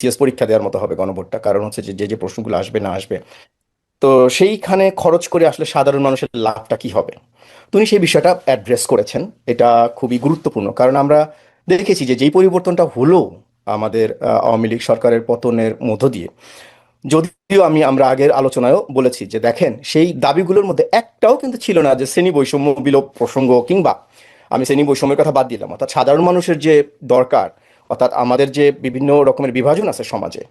BCS পরীক্ষা দেওয়ার মতো হবে গণভোটটা। কারণ হচ্ছে যে যে প্রশ্নগুলো আসবে, না আসবে। তো সেইখানে খরচ করে আসলে সাধারণ মানুষের লাভটা কি হবে? তো উনি সেই বিষয়টা অ্যাড্রেস করেছেন। এটা খুবই গুরুত্বপূর্ণ। কারণ আমরা দেখেছি যে, যেই পরিবর্তনটা হলো আমাদের আওয়ামী লীগ সরকারের পতনের মধ্য দিয়ে, যদিও আমি, আমরা আগের আলোচনায়ও বলেছি যে, দেখেন, সেই দাবিগুলোর মধ্যে একটাও কিন্তু ছিল না যে, শ্রেণি বৈষম্য বিলোপ প্রসঙ্গ কিংবা আমি শ্রেণি বৈষম্যের কথা বাদ দিলাম। অর্থাৎ সাধারণ মানুষের যে দরকার অর্থাৎ আমাদের যে বিভিন্ন রকমের বিভাজন আছে সমাজে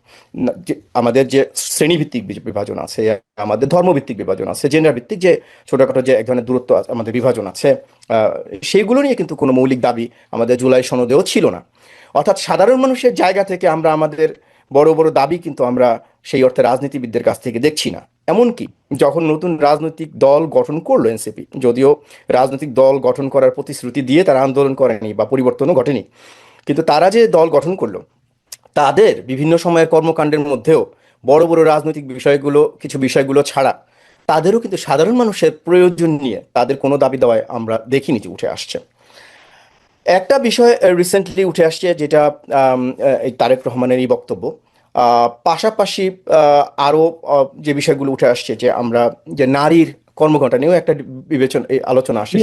আমাদের যে শ্রেণীভিত্তিক বিভাজন আছে আমাদের ধর্মভিত্তিক বিভাজন আছে জেন্ডার ভিত্তিক যে ছোটখাটো যে এক ধরনের দূরত্ব আছে, আমাদের বিভাজন আছে সেইগুলো নিয়ে কিন্তু কোনো মৌলিক দাবি আমাদের জুলাই সনদেও ছিল না। অর্থাৎ সাধারণ মানুষের জায়গা থেকে আমরা আমাদের বড় বড় দাবি কিন্তু আমরা সেই অর্থে রাজনীতিবিদদের কাছ থেকে দেখছি না। এমনকি যখন নতুন রাজনৈতিক দল গঠন করল এনসিপি যদিও রাজনৈতিক দল গঠন করার প্রতিশ্রুতি দিয়ে তারা আন্দোলন করেনি বা পরিবর্তনও ঘটেনি কিন্তু তারা যে দল গঠন করল তাদের বিভিন্ন সময়ের কর্মকাণ্ডের মধ্যেও বড় বড় রাজনৈতিক বিষয়গুলো কিছু বিষয়গুলো ছাড়া তাদেরও কিন্তু সাধারণ মানুষের প্রয়োজন নিয়ে তাদের কোনো দাবি দেওয়ায় আমরা দেখিনি যে উঠে আসছে। একটা বিষয় রিসেন্টলি উঠে আসছে যেটা আহ, এই তারেক রহমানের এই বক্তব্য। আহ, পাশাপাশি আহ, আরও যে বিষয়গুলো উঠে আসছে যে আমরা যে নারীর কর্মঘণ্টা নিয়েও একটা বিবেচনা আলোচনা আসছে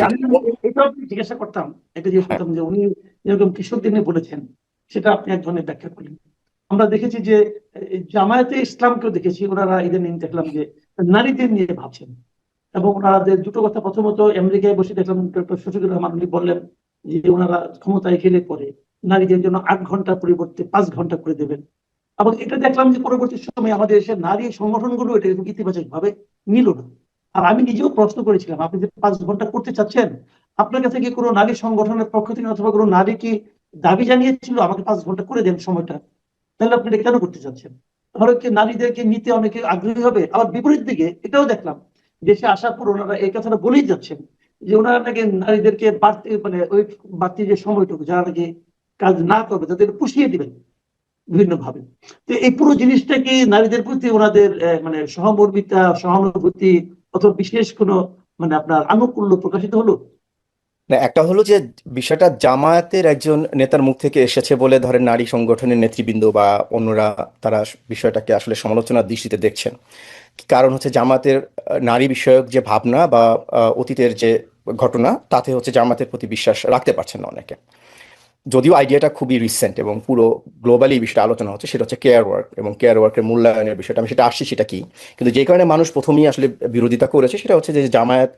জিজ্ঞাসা করতাম একটা জিজ্ঞেস করতাম যে উনি যেরকম কৃষকদের নিয়ে বলেছেন, সেটা আপনি এক ধরনের ব্যাখ্যা করলেন। আমরা দেখেছি যে জামায়াতে ইসলামকেও দেখেছি, ওনারা ইদানিং দেখলাম যে নারীদের নিয়ে ভাবছেন। এবং ওনাদের দুটো কথা, প্রথমত আমেরিকায় বসে দেখলাম ডক্টর শফিকুর রহমান, উনি বললেন যে ওনারা ক্ষমতায় গেলে পরে নারীদের জন্য আট ঘণ্টা পরিবর্তে পাঁচ ঘণ্টা করে দেবেন। এবং এটা দেখলাম যে পরবর্তী সময়ে আমাদের দেশের নারী সংগঠনগুলো এটা ইতিবাচক ভাবে নিল না। আর আমি নিজেও প্রশ্ন করেছিলাম, আপনি যে পাঁচ ঘণ্টা করতে চাচ্ছেন, আপনার কাছে কি কোনো নারী সংগঠনের পক্ষ থেকে অথবা কোনো নারী কি দাবি জানিয়েছিল, আমাকে পাঁচ ঘণ্টা করে দেন সময়টা? তাহলে আপনি এটা কেন করতে চাচ্ছেন? ধরো কি নারীদেরকে নিতে অনেকে আগ্রহী হবে, আবার বিপরীত দিকে এটাও দেখলাম দেশে আসার পর ওনারা এই কথাটা বলেই যাচ্ছেন, যে ওনারা নাকি নারীদেরকে বাড়তি মানে ওই বাড়তি যে সময়টুকু, যারা নাকি কাজ না করবে তাদের পুষিয়ে দিবেন বিভিন্ন ভাবে তো এই পুরো জিনিসটা কি নারীদের প্রতি ওনাদের মানে সহমর্মিতা, সহানুভূতি অথবা বিশেষ কোনো মানে আপনার আনুকূল্য প্রকাশিত হলো? না, একটা হলো যে বিষয়টা জামায়াতের একজন নেতার মুখ থেকে এসেছে বলে ধরেন নারী সংগঠনের নেতৃবৃন্দ বা অন্যরা তারা বিষয়টাকে আসলে সমালোচনার দৃষ্টিতে দেখছেন। কারণ হচ্ছে জামাতের নারী বিষয়ক যে ভাবনা বা অতীতের যে ঘটনা, তাতে হচ্ছে জামাতের প্রতি বিশ্বাস রাখতে পারছেন না অনেকে। যদিও আইডিয়াটা খুবই রিসেন্ট এবং পুরো গ্লোবালি বিষয়টা আলোচনা হচ্ছে, সেটা হচ্ছে কেয়ার ওয়ার্ক এবং কেয়ার ওয়ার্কের মূল্যায়নের বিষয়টা। আমি সেটা আসছি সেটা কি? কিন্তু যে কারণে মানুষ প্রথমেই আসলে বিরোধিতা করেছে সেটা হচ্ছে যে জামায়াত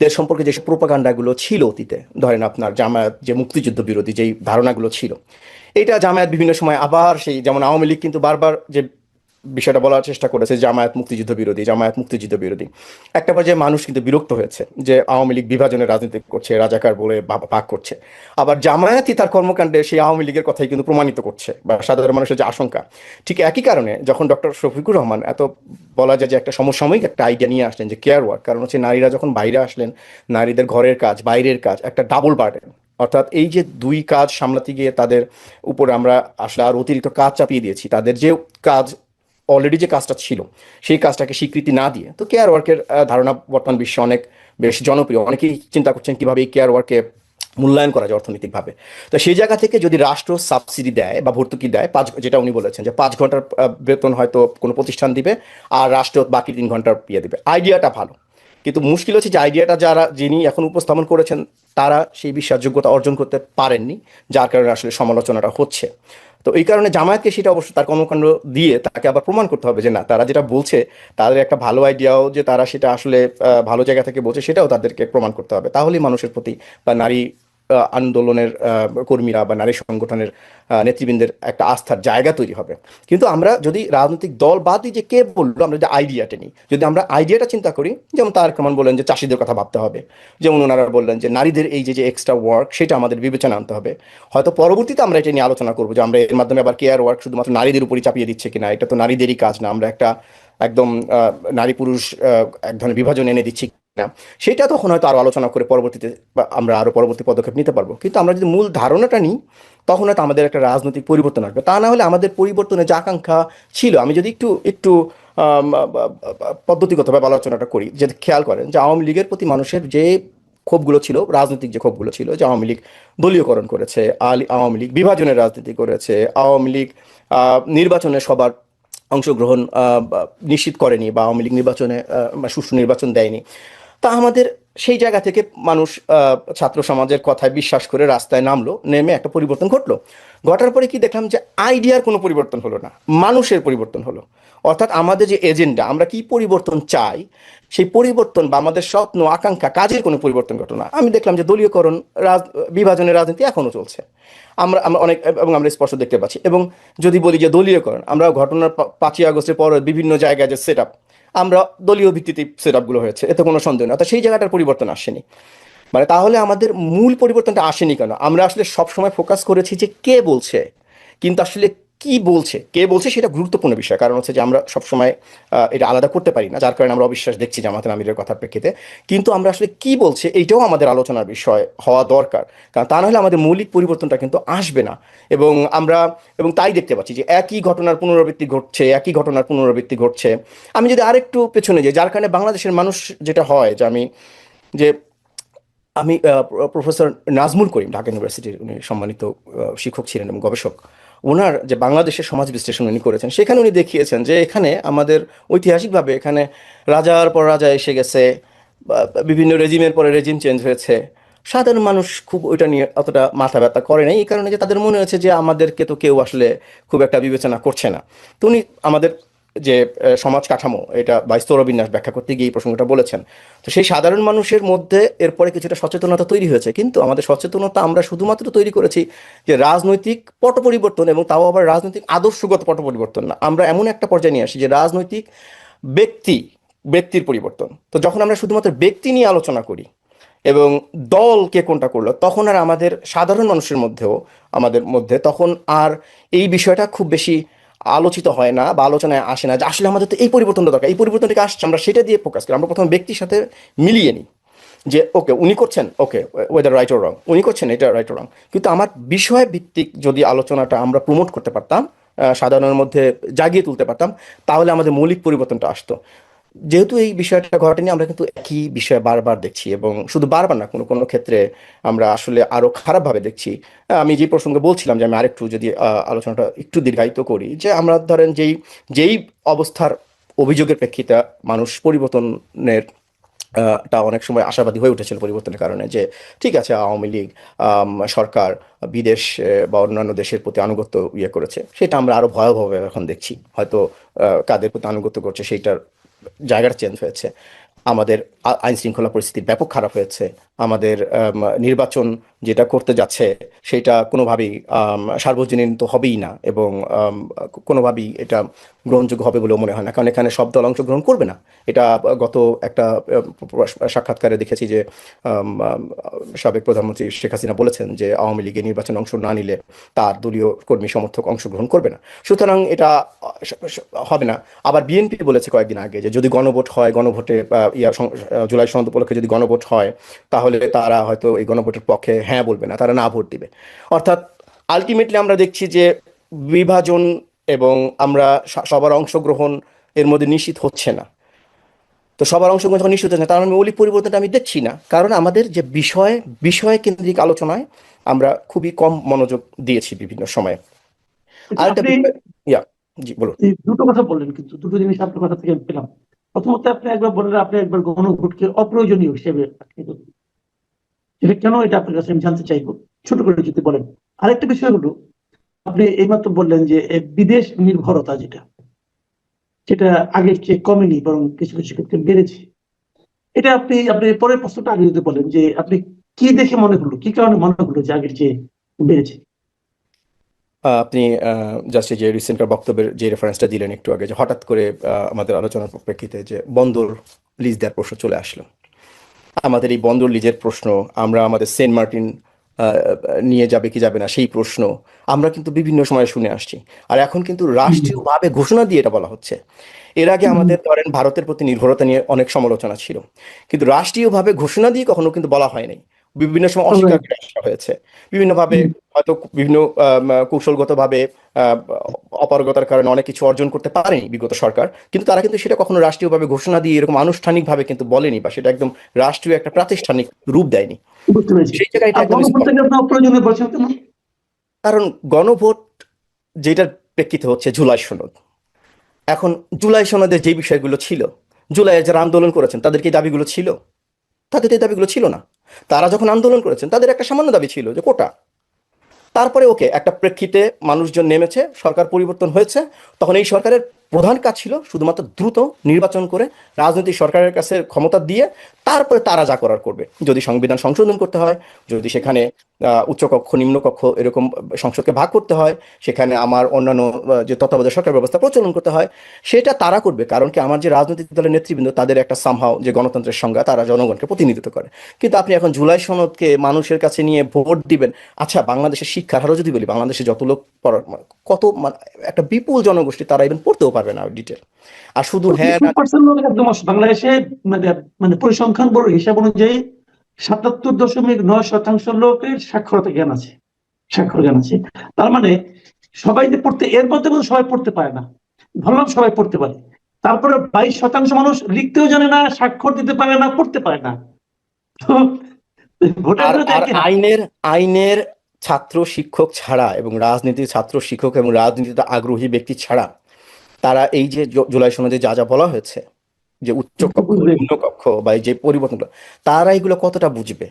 দের সম্পর্কে যেসব প্রোপাগান্ডাগুলো ছিল অতীতে, ধরেন আপনার জামায়াত যে মুক্তিযুদ্ধ বিরোধী যেই ধারণাগুলো ছিল, এটা জামায়াত বিভিন্ন সময় আবার সেই, যেমন আওয়ামী লীগ কিন্তু বারবার যে বিষয়টা বলার চেষ্টা করেছে জামায়াত মুক্তিযুদ্ধ বিরোধী, জামায়াত মুক্তিযুদ্ধ বিরোধী। একটা পর্যায়ে মানুষ কিন্তু বিরক্ত হয়েছে যে আওয়ামী লীগ বিভাজনের রাজনীতি করছে, রাজাকার বলে ভাগ করছে। আবার জামায়াতই তার কর্মকাণ্ডে সেই আওয়ামী লীগের কথাই কিন্তু প্রমাণিত করছে বা সাধারণ মানুষের যে আশঙ্কা। ঠিক একই কারণে যখন ডক্টর শফিকুর রহমান এত বলা যায় যে একটা সমসাময়িক একটা আইডিয়া নিয়ে আসলেন যে কেয়ার ওয়ার্ক কারণ হচ্ছে নারীরা যখন বাইরে আসলেন, নারীদের ঘরের কাজ, বাইরের কাজ, একটা ডাবল বার্ডেন অর্থাৎ এই যে দুই কাজ সামলাতে গিয়ে তাদের উপরে আমরা আসলে আর অতিরিক্ত কাজ চাপিয়ে দিয়েছি, তাদের যে কাজ অলরেডি যে কাজটা ছিল, সেই কাজটাকে স্বীকৃতি না দিয়ে, তো কেয়ার ওয়ার্কের ধারণা বর্তমান বিশ্বে অনেক বেশ জনপ্রিয়। অনেকেই চিন্তা করছেন কীভাবে এই কেয়ার ওয়ার্কে মূল্যায়ন করা যায় অর্থনৈতিকভাবে। তো সেই জায়গা থেকে যদি রাষ্ট্র সাবসিডি দেয় বা ভর্তুকি দেয়, পাঁচ যেটা উনি বলেছেন যে পাঁচ ঘণ্টার বেতন হয়তো কোনো প্রতিষ্ঠান দিবে আর রাষ্ট্র বাকি তিন ঘণ্টার ইয়ে দিবে। আইডিয়াটা ভালো। কিন্তু মুশকিল হচ্ছে যে আইডিয়াটা যারা, যিনি এখন উপস্থাপন করেছেন, তারা সেই বিশ্বাসযোগ্যতা অর্জন করতে পারেননি, যার কারণে আসলে সমালোচনাটা হচ্ছে। তো এই কারণে জামায়াতকে সেটা অবশ্য তার কর্মকাণ্ড দিয়ে তাকে আবার প্রমাণ করতে হবে যে না, তারা যেটা বলছে, তাদের একটা ভালো আইডিয়াও যে তারা সেটা আসলে ভালো জায়গা থেকে বলছে সেটাও তাদেরকে প্রমাণ করতে হবে। তাহলেই মানুষের প্রতি বা নারী আন্দোলনের কর্মীরা বা নারী সংগঠনের নেতৃবৃন্দের একটা আস্থার জায়গা তৈরি হবে। কিন্তু আমরা যদি রাজনৈতিক দল বাদ দিয়ে যে কে বলল, আমরা যদি আইডিয়াটা নিই, যদি আমরা আইডিয়াটা চিন্তা করি, যেমন তার কেমন বললেন যে চাষিদের কথা ভাবতে হবে, যেমন ওনারা বললেন যে নারীদের এই যে যে এক্সট্রা ওয়ার্ক সেটা আমাদের বিবেচনা আনতে হবে। হয়তো পরবর্তীতে আমরা এটা নিয়ে আলোচনা করব যে আমরা এর মাধ্যমে আবার কেয়ার ওয়ার্ক শুধুমাত্র নারীদের উপরই চাপিয়ে দিচ্ছে কিনা, এটা তো নারীদেরই কাজ না। আমরা একটা একদম নারী পুরুষ এক ধরনের বিভাজন এনে দিচ্ছি না, সেটা তখন হয়তো আরও আলোচনা করে পরবর্তীতে আমরা আরও পরবর্তী পদক্ষেপ নিতে পারব। কিন্তু আমরা যদি মূল ধারণাটা নিই, তখন হয়তো আমাদের একটা রাজনৈতিক পরিবর্তন আসবে। তা না হলে আমাদের পরিবর্তনের যে আকাঙ্ক্ষা ছিল, আমি যদি একটু একটু পদ্ধতিগতভাবে আলোচনাটা করি, যে খেয়াল করেন যে আওয়ামী লীগের প্রতি মানুষের যে ক্ষোভগুলো ছিল, রাজনৈতিক যে ক্ষোভগুলো ছিল, যে আওয়ামী লীগ দলীয়করণ করেছে, আলি, আওয়ামী লীগ বিভাজনের রাজনীতি করেছে, আওয়ামী লীগ নির্বাচনে সবার অংশগ্রহণ নিশ্চিত করেনি বা আওয়ামী লীগ নির্বাচনে সুষ্ঠু নির্বাচন দেয়নি তা আমাদের সেই জায়গা থেকে মানুষ ছাত্র সমাজের কথায় বিশ্বাস করে রাস্তায় নামলো, নেমে একটা পরিবর্তন ঘটলো। ঘটার পরে কি দেখলাম যে আইডিয়ার কোনো পরিবর্তন হলো না, মানুষের পরিবর্তন হলো। অর্থাৎ আমাদের যে এজেন্ডা, আমরা কি পরিবর্তন চাই, সেই পরিবর্তন বা আমাদের স্বপ্ন, আকাঙ্ক্ষা কাজের কোনো পরিবর্তন ঘটলো না। আমি দেখলাম যে দলীয়করণ, রাজ, বিভাজনের রাজনীতি এখনও চলছে। আমরা আমরা অনেক, এবং আমরা স্পষ্ট দেখতে পাচ্ছি। এবং যদি বলি যে দলীয়করণ আমরা ঘটনার পাঁচই আগস্টের পর বিভিন্ন জায়গায় যে সেট আমরা দলীয় ভিত্তিতে সেট আপগুলো হয়েছে, এতে কোনো সন্দেহ নেই। অর্থাৎ সেই জায়গাটার পরিবর্তন আসেনি। মানে তাহলে আমাদের মূল পরিবর্তনটা আসেনি কেন? আমরা আসলে সবসময় ফোকাস করেছি যে কে বলছে, কিন্তু আসলে কি বলছে, কে বলছে সেটা গুরুত্বপূর্ণ বিষয়। কারণ হচ্ছে যে আমরা সবসময় এটা আলাদা করতে পারি না, যার কারণে আমরা অবিশ্বাস দেখছি জামাতের আমিরের কথার প্রেক্ষিতে। কিন্তু আমরা আসলে কি বলছে এইটাও আমাদের আলোচনার বিষয় হওয়া দরকার। কারণ তা নাহলে আমাদের মৌলিক পরিবর্তনটা কিন্তু আসবে না। এবং আমরা, এবং তাই দেখতে পাচ্ছি যে একই ঘটনার পুনরাবৃত্তি ঘটছে, একই ঘটনার পুনরাবৃত্তি ঘটছে। আমি যদি আরেকটু পেছনে যাই, যার কারণে বাংলাদেশের মানুষ যেটা হয় যে আমি যে আমি প্রফেসর নাজমুল করিম ঢাকা ইউনিভার্সিটির উনি সম্মানিত শিক্ষক ছিলেন এবং গবেষক। ওনার যে বাংলাদেশের সমাজ বিশ্লেষণ উনি করেছেন, সেখানে উনি দেখিয়েছেন যে এখানে আমাদের ঐতিহাসিকভাবে এখানে রাজার পর রাজা এসে গেছে বিভিন্ন রেজিমের পরে রেজিম চেঞ্জ হয়েছে। সাধারণ মানুষ খুব ওইটা নিয়ে অতটা মাথা ব্যথা করে নাই, এই কারণে যে তাদের মনে হয়েছে যে আমাদেরকে তো কেউ আসলে খুব একটা বিবেচনা করছে না। তো উনি আমাদের যে সমাজ কাঠামো, এটা বা স্তরবিন্যাস ব্যাখ্যা করতে গিয়ে এই প্রসঙ্গটা বলেছেন। তো সেই সাধারণ মানুষের মধ্যে এরপরে কিছুটা সচেতনতা তৈরি হয়েছে। কিন্তু আমাদের সচেতনতা আমরা শুধুমাত্র তৈরি করেছি যে, রাজনৈতিক পট পরিবর্তন এবং তাও আবার রাজনৈতিক আদর্শগত পট পরিবর্তন না। আমরা এমন একটা পর্যায়ে নিয়ে আসি যে, রাজনৈতিক ব্যক্তি, ব্যক্তির পরিবর্তন। তো যখন আমরা শুধুমাত্র ব্যক্তি নিয়ে আলোচনা করি এবং দল কে কোনটা করল, তখন আর আমাদের সাধারণ মানুষের মধ্যেও, আমাদের মধ্যে তখন আর এই বিষয়টা খুব বেশি আলোচিত হয় না বা আলোচনায় আসে না যে আসলে আমাদের তো এই পরিবর্তনটা দরকার, এই পরিবর্তনটাকে আসছে, আমরা সেটা দিয়ে ফোকাস করি, আমরা প্রথম ব্যক্তির সাথে মিলিয়ে নিই যে ওকে উনি করছেন ওকে ওয়েদার রাইট ওর রং উনি করছেন এটা রাইট ওর রং কিন্তু আমার বিষয় ভিত্তিক যদি আলোচনাটা আমরা প্রমোট করতে পারতাম সাধারণের মধ্যে জাগিয়ে তুলতে পারতাম, তাহলে আমাদের মৌলিক পরিবর্তনটা আসতো। যেহেতু এই বিষয়টা ঘটেনি, আমরা কিন্তু একই বিষয় বারবার দেখছি এবং শুধু বারবার না, কোনো কোনো ক্ষেত্রে আমরা আসলে আরও খারাপভাবে দেখছি। আমি যে প্রসঙ্গে বলছিলাম যে আমি আরেকটু যদি আলোচনাটা একটু দীর্ঘায়িত করি, যে আমরা ধরেন যেই যেই অবস্থার অভিযোগের প্রেক্ষিতে মানুষ পরিবর্তনের টা অনেক সময় আশাবাদী হয়ে উঠেছিল পরিবর্তনের কারণে যে ঠিক আছে, আওয়ামী লীগ সরকার বিদেশ বা অন্যান্য দেশের প্রতি আনুগত্য ইয়ে করেছে, সেটা আমরা আরও ভয়াবহভাবে এখন দেখছি। হয়তো কাদের প্রতি আনুগত্য করছে, সেইটার জায়গাটা চেঞ্জ হয়েছে। আমাদের আইন শৃঙ্খলা পরিস্থিতি ব্যাপক খারাপ হয়েছে। আমাদের নির্বাচন যেটা করতে যাচ্ছে, সেটা কোনোভাবেই সার্বজনীন তো হবেই না এবং কোনোভাবেই এটা গ্রহণযোগ্য হবে বলেও মনে হয় না। কারণ এখানে সব দল অংশগ্রহণ করবে না। এটা গত একটা সাক্ষাৎকারে দেখেছি যে সাবেক প্রধানমন্ত্রী শেখ হাসিনা বলেছেন যে, আওয়ামী লীগের নির্বাচন অংশ না নিলে তার দলীয় কর্মী সমর্থক অংশগ্রহণ করবে না। সুতরাং এটা হবে না। আবার বিএনপি বলেছে কয়েকদিন আগে যে, যদি গণভোট হয়, গণভোটে ইয়া জুলাই সনদ উপলক্ষে যদি গণভোট হয়, তাহলে তারা হয়তো এই গণভোটের পক্ষে হ্যাঁ বলবে না তারা না ভোট দিবে। অর্থাৎ আলটিমেটলি আমরা দেখছি যে বিভাজন এবং আমরা সবার অংশগ্রহণ এর মধ্যে নিশ্চিত হচ্ছে না। তো সবার অংশগ্রহণ যখন নিশ্চিত হচ্ছে না তার মানে মৌলিক পরিবর্তনটা আমি দেখছি না। কারণ আমাদের যে বিষয় বিষয় কেন্দ্রিক আলোচনায় আমরা খুবই কম মনোযোগ দিয়েছি বিভিন্ন সময়ে। আরেকটা আপনি ইয়া জি বলুন। দুটো কথা বললেন কিন্তু দুটো জিনিস আপনার কথা থেকে পেলাম। প্রথমত আপনি একবার বললেন আপনি একবার গণভোটকে অপ্রয়োজনীয় হিসেবে। এটা কেন এটা আপনার কাছে আমি জানতে চাইব? ছোট করে যদি বলেন। আরেকটা বিষয় হলো, আপনি এইমাত্র বললেন যে বিদেশ নির্ভরতা যেটা, সেটা আগের চেয়ে কমেনি, বরং কিছু কিছু ক্ষেত্রে বেড়েছে। এটা আপনি আপনি পরের প্রশ্নটা আগে যদি বলেন যে আপনি কি দেখে মনে হলো, কি কারণে মনে হলো যে আগের চেয়ে বেড়েছে? আপনি জাস্ট যে রিসেন্ট বক্তব্যের যে রেফারেন্সটা দিলেন একটু আগে, যে হঠাৎ করে আমাদের আলোচনার প্রেক্ষিতে যে বন্দর লিজ দেওয়ার প্রশ্ন চলে আসলো। আমাদের এই বন্দর লিজের প্রশ্ন, আমরা আমাদের সেন্ট মার্টিন নিয়ে যাবে কি যাবে না সেই প্রশ্ন, আমরা কিন্তু বিভিন্ন সময় শুনে আসছি। আর এখন কিন্তু রাষ্ট্রীয়ভাবে ঘোষণা দিয়ে এটা বলা হচ্ছে। এর আগে আমাদের ধরেন ভারতের প্রতি নির্ভরতা নিয়ে অনেক সমালোচনা ছিল। কিন্তু রাষ্ট্রীয়ভাবে ঘোষণা দিয়ে কখনো কিন্তু বলা হয়নি বিভিন্ন সময় অস্বীকার করে আসা হয়েছে। বিভিন্নভাবে হয়তো বিভিন্ন আম, কৌশলগতভাবে অপারগতার কারণে অনেক কিছু অর্জন করতে পারেনি বিগত সরকার। কিন্তু তারা কিন্তু সেটা কখনো রাষ্ট্রীয়ভাবে ঘোষণা দিয়ে এরকম আনুষ্ঠানিকভাবে কিন্তু বলেনি বা সেটা একদম রাষ্ট্রীয় একটা প্রাতিষ্ঠানিক রূপ দেয়নি। সেই জায়গায় এটা একদম কারণ গণভোট যেটার প্রেক্ষিতে হচ্ছে জুলাই সনদ। এখন জুলাই সনদের যে বিষয়গুলো ছিল জুলাইয়ে যারা আন্দোলন করেছেন তাদের কি দাবিগুলো ছিল? তাদের এই দাবিগুলো ছিল না। তারা যখন আন্দোলন করেছেন, তাদের একটা সামান্য দাবি ছিল যে কোটা। তারপরে ওকে একটা প্রেক্ষিতে মানুষজন নেমেছে, সরকার পরিবর্তন হয়েছে। তখন এই সরকারের প্রধান কাজ ছিল শুধুমাত্র দ্রুত নির্বাচন করে রাজনৈতিক সরকারের কাছে ক্ষমতা দিয়ে তারপরে তারা যা করার করবে। যদি সংবিধান সংশোধন করতে হয়, যদি সেখানে উচ্চকক্ষ নিম্নকক্ষ এরকম সংসদকে ভাগ করতে হয়। সেখানে আমার অন্যান্য যে তত্ত্বাবধায়ক সরকার ব্যবস্থা প্রচলন করতে হয়। সেটা তারা করবে কারণ কি আমার যে রাজনৈতিক দলের নেতৃবৃন্দ তাদের একটা সামহাও যে গণতন্ত্রের সংজ্ঞা তারা জনগণকে প্রতিনিধিত্ব করে। কিন্তু আপনি এখন জুলাই সনদকে মানুষের কাছে নিয়ে ভোট দিবেন আচ্ছা বাংলাদেশের শিক্ষার হারও যদি বলি, বাংলাদেশে যত লোক কত মানে একটা বিপুল জনগোষ্ঠী তারা ইভেন পড়তেও পারবে না ডিটেল আর শুধু হ্যাঁ না 50% লোক একদম অস- বাংলাদেশে মানে মানে পরিসংখ্যান বড় হিসাব অনুযায়ী সাতাত্তর দশমিক নয় শতাংশ লোকের সাক্ষরতা জ্ঞান আছে স্বাক্ষর জ্ঞান আছে। তার মানে সবাই যে পড়তে এর মধ্যে কিন্তু সবাই পড়তে পারে না। ভাবলাম সবাই পড়তে পারে। তারপরে বাইশ শতাংশ মানুষ লিখতেও জানে না স্বাক্ষর দিতে পারে না পড়তে পারে না। আইনের আইনের ছাত্র শিক্ষক ছাড়া এবং রাজনীতির ছাত্র শিক্ষক এবং রাজনীতিতে আগ্রহী ব্যক্তি ছাড়া তারা এই যে জুলাই সনদে যা যা বলা হয়েছে যে উচ্চ কক্ষ নিম্ন কক্ষ বা এই যে পরিবর্তনগুলো তারা এগুলো কতটা বুঝবে?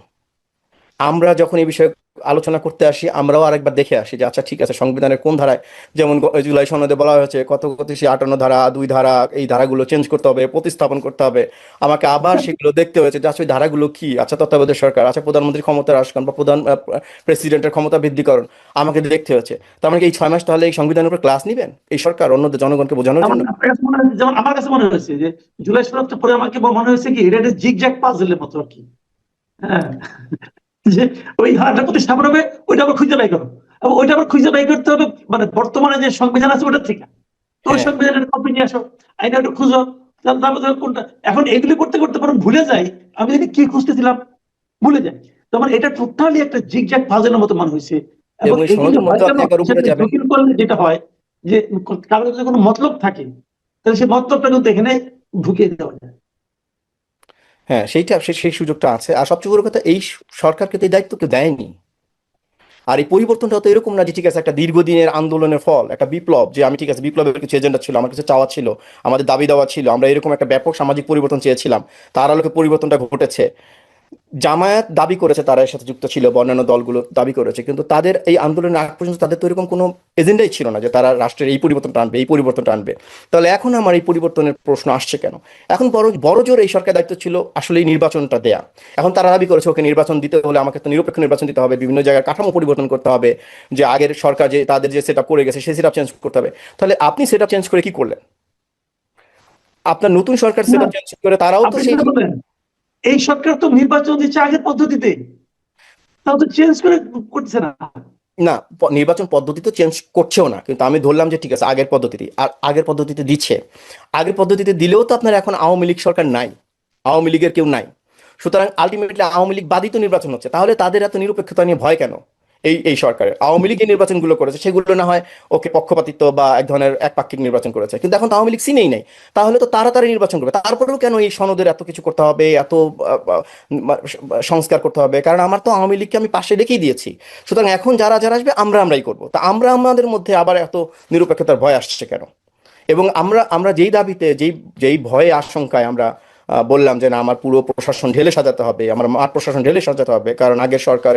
আমরা যখন এই বিষয়ে আলোচনা করতে আসি আমরাও আরেকবার দেখে আসি যে আচ্ছা ঠিক আছে সংবিধানের কোন ধারায়? যেমন জুলাই সনদে বলা হয়েছে কত কত সে আটান্ন ধারা দুই ধারা এই ধারাগুলো চেঞ্জ করতে হবে প্রতিস্থাপন করতে হবে। আমাকে আবার সেগুলো দেখতে হয়েছে যে আচ্ছা ওই ধারাগুলো কি? আচ্ছা তত্ত্বাবধায়ক সরকার আচ্ছা প্রধানমন্ত্রীর ক্ষমতা হ্রাসকরণ বা প্রধান প্রেসিডেন্টের ক্ষমতা বৃদ্ধিকরণ আমাকে দেখতে হয়েছে। তার মানে কি এই ছয় মাস তাহলে এই সংবিধানের উপর ক্লাস নিবেন? এই সরকার অন্যদের জনগণকে বোঝানোর জন্য? যেমন আমার কাছে মনে হয়েছে যে জুলাই সনদটা পরে আমাকে মনে হয়েছে কি এটা জিগজ্যাগ পাজলের মতো আর কি। হ্যাঁ। যে ওই ধারাটা প্রতিস্থাপন হবে ওইটা আবার খুঁজে বাই করো। এবং ওইটা আবার খুঁজে বাই করতে হবে মানে বর্তমানে যে সংবিধান আছে ওটা ঠিক ওই হ্যাঁ। সংবিধানের কপি নিয়ে আসো আইনা একটু খুঁজো তাহলে তার মধ্যে কোনটা? এখন এইগুলি করতে করতে পরে ভুলে যাই আমি যদি কি খুঁজতেছিলাম ভুলে যাই। তখন এটা টোটালি একটা জিগজ্যাগ পাজলের মতো মনে হয়েছে। এগুলি হয় যেটা হয় যে কারোর যদি কোনো মতলব থাকে তাহলে সেই মতলবটা কিন্তু এখানে ঢুকিয়ে দেওয়া যায়। হ্যাঁ সেইটা সেই সুযোগটা আছে। আর সবচেয়ে বড় কথা, এই সরকারকে তো এই দায়িত্ব কেউ দেয়নি। আর এই পরিবর্তনটা তো এরকম না যে, ঠিক আছে, একটা দীর্ঘদিনের আন্দোলনের ফল, একটা বিপ্লব, যে, আমি ঠিক আছে, বিপ্লবের কিছু এজেন্ডা ছিল, আমার কিছু চাওয়া ছিল, আমাদের দাবি দেওয়া ছিল, আমরা এরকম একটা ব্যাপক সামাজিক পরিবর্তন চেয়েছিলাম, তার আলোকে পরিবর্তনটা ঘটেছে। জামায়াত দাবি করেছে তারা এর সাথে যুক্ত ছিল বা অন্যান্য দলগুলো দাবি করেছে কিন্তু তাদের এই আন্দোলনের আগ পর্যন্ত তাদের তো এরকম কোনো এজেন্ডাই ছিল না যে তারা রাষ্ট্রের এই পরিবর্তন আনবে এই পরিবর্তন আনবে। তাহলে এখন আমার এই পরিবর্তনের প্রশ্ন আসছে কেন? এখন বড় বড় জোর এই সরকার দায়িত্ব ছিল আসলে এই নির্বাচনটা দেয়া। এখন তারা দাবি করেছে ওকে নির্বাচন দিতে হলে আমাকে তো নিরপেক্ষ নির্বাচন দিতে হবে বিভিন্ন জায়গায় কাঠামো পরিবর্তন করতে হবে যে আগের সরকার যে তাদের যে সেট করে গেছে সেই সেট চেঞ্জ করতে হবে। তাহলে আপনি সেট চেঞ্জ করে কি করলেন? আপনার নতুন সরকার সেট চেঞ্জ করে তারাও তো সেই এই সরকার তো নির্বাচন দিচ্ছে আগের পদ্ধতিতে। তাও তো চেঞ্জ করে করছে না। না নির্বাচন পদ্ধতি তো চেঞ্জ করছেও না, কিন্তু আমি ধরলাম যে ঠিক আছে, আগের পদ্ধতিতে আর আগের পদ্ধতিতে দিচ্ছে। আগের পদ্ধতিতে দিলেও তো আপনার এখন আওয়ামী লীগ সরকার নাই। আওয়ামী লীগের কেউ নাই। সুতরাং আলটিমেটলি আওয়ামী লীগ বাদিত নির্বাচন হচ্ছে। তাহলে তাদের এত নিরপেক্ষতা নিয়ে ভয় কেন? এই এই সরকারের। আওয়ামী লীগ নির্বাচনগুলো করেছে, সেগুলো না হয় ওকে পক্ষপাতিত্ব বা এক ধরনের একপাক্ষিক নির্বাচন করেছে। কিন্তু এখন তো আওয়ামী লীগ সিনেই নেই। তাহলে তো তাড়াতাড়ি নির্বাচন করবে। তারপরেও কেন এই সনদের এত কিছু করতে হবে, এত সংস্কার করতে হবে? কারণ আমার তো আওয়ামী লীগকে আমি পাশে রেখেই দিয়েছি। সুতরাং এখন যারা যারা আসবে, আমরা, আমরাই করব। তা আমরা, আমাদের মধ্যে আবার এত নিরপেক্ষতার ভয় আসছে কেন? এবং আমরা আমরা যেই দাবিতে, যেই যেই ভয়ে আশঙ্কায় আমরা বললাম যে না, আমার পুরো প্রশাসন ঢেলে সাজাতে হবে, আমার মাঠ প্রশাসন ঢেলে সাজাতে হবে, কারণ আগের সরকারের